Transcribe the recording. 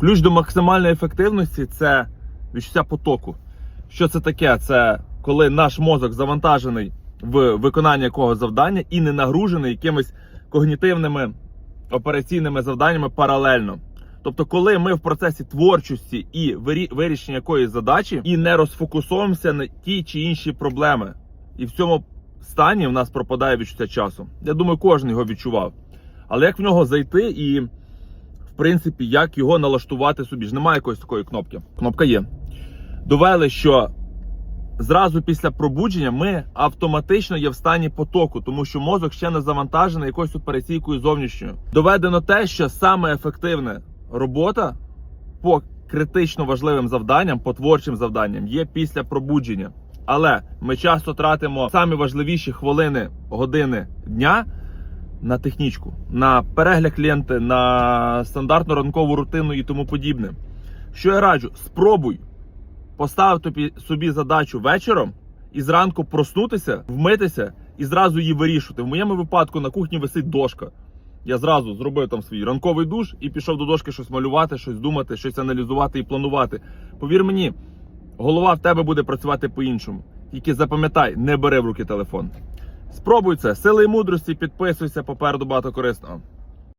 Ключ до максимальної ефективності це відчуття потоку. Що це таке? Це коли наш мозок завантажений в виконання якогось завдання і не нагружений якимись когнітивними операційними завданнями паралельно. Тобто, коли ми в процесі творчості і вирішення якоїсь задачі і не розфокусуємося на ті чи інші проблеми, і в цьому стані в нас пропадає відчуття часу. Я думаю, кожен його відчував. Але як в нього зайти і, принципі, як його налаштувати собі? Ж немає якоїсь такої кнопки. Кнопка є. Довели, що зразу після пробудження ми автоматично є в стані потоку, тому що мозок ще не завантажений якоюсь операційкою зовнішньою. Доведено те, що саме ефективна робота по критично важливим завданням, по творчим завданням є після пробудження. Але ми часто тратимо самі важливіші хвилини, години дня на технічку, на перегляд ленти, на стандартну ранкову рутину і тому подібне. Що я раджу? Спробуй постав тобі собі задачу вечором і зранку проснутися, вмитися і зразу її вирішувати. В моєму випадку на кухні висить дошка. Я зразу зробив там свій ранковий душ і пішов до дошки щось малювати, щось думати, щось аналізувати і планувати. Повір мені, голова в тебе буде працювати по-іншому. Тільки запам'ятай, не бери в руки телефон. Спробуй це, сили і мудрості, підписуйся, попереду багато корисного.